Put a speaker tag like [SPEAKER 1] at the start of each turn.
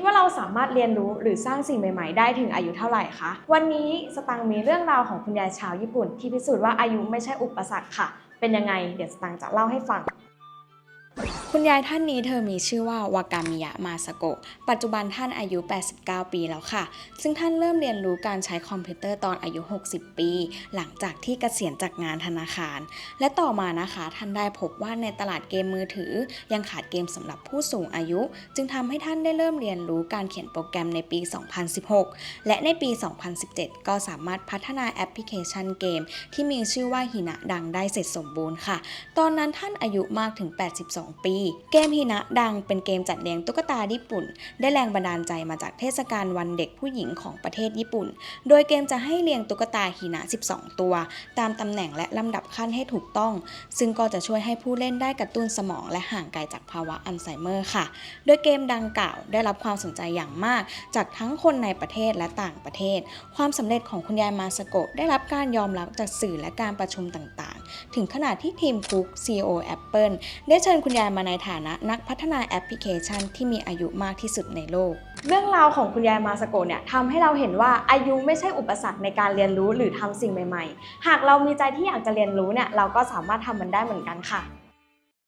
[SPEAKER 1] ดว่าเราสามารถเรียนรู้หรือสร้างสิ่งใหม่ ๆ ได้ถึงอายุเท่าไหร่คะ วันนี้สตังมีเรื่องราวของคุณยายชาวญี่ปุ่น ที่พิสูจน์ว่าอายุไม่ใช่อุปสรรคค่ะ เป็นยังไง เดี๋ยวสตังจะเล่าให้ฟัง คุณยายท่านนี้เธอมีชื่อว่าวากามิยะมาสโกะ ปัจจุบันท่านอายุ 89 ปีแล้วค่ะ ซึ่งท่านเริ่มเรียนรู้การใช้คอมพิวเตอร์ตอนอายุ 60 ปี หลังจากที่เกษียณจากงานธนาคาร และต่อมานะคะ ท่านได้พบว่าในตลาดเกมมือถือ ยังขาดเกมสำหรับผู้สูงอายุ จึงทำให้ท่านได้เริ่มเรียนรู้การเขียนโปรแกรมในปี 2016 และในปี 2017 ก็สามารถพัฒนาแอปพลิเคชันเกม ที่มีชื่อว่าหินะดังได้เสร็จสมบูรณ์ค่ะ ตอนนั้นท่านอายุมากถึง 82 ปีเกมหินะดังเป็นเกมจัดเลี้ยงตุ๊กตาญี่ปุ่น ได้แรงบันดาลใจมาจากเทศกาลวันเด็กผู้หญิงของประเทศญี่ปุ่น โดยเกมจะให้เรียงตุ๊กตาหินะ 12 ตัว ตามตำแหน่งและลำดับขั้นให้ถูกต้อง ซึ่งก็จะช่วยให้ผู้เล่นได้กระตุ้นสมองและห่างไกลจากภาวะอัลไซเมอร์ค่ะ โดยเกมดังกล่าวได้รับความสนใจอย่างมาก จากทั้งคนในประเทศและต่างประเทศ ความสำเร็จของคุณยายมาสโกะได้รับการยอมรับจากสื่อและการประชุมต่างๆ ถึงขนาดที่ทีมคุก CEO Apple ได้เชิญคุณยายมาในฐานะนักพัฒนาแอปพลิเคชันที่มีอายุมากที่สุดในโลก เรื่องราวของคุณยายมาสโกเนี่ยทำให้เราเห็นว่าอายุไม่ใช่อุปสรรคในการเรียนรู้หรือทำสิ่งใหม่ ๆ หากเรามีใจที่อยากจะเรียนรู้เนี่ยเราก็สามารถทำมันได้เหมือนกันค่ะ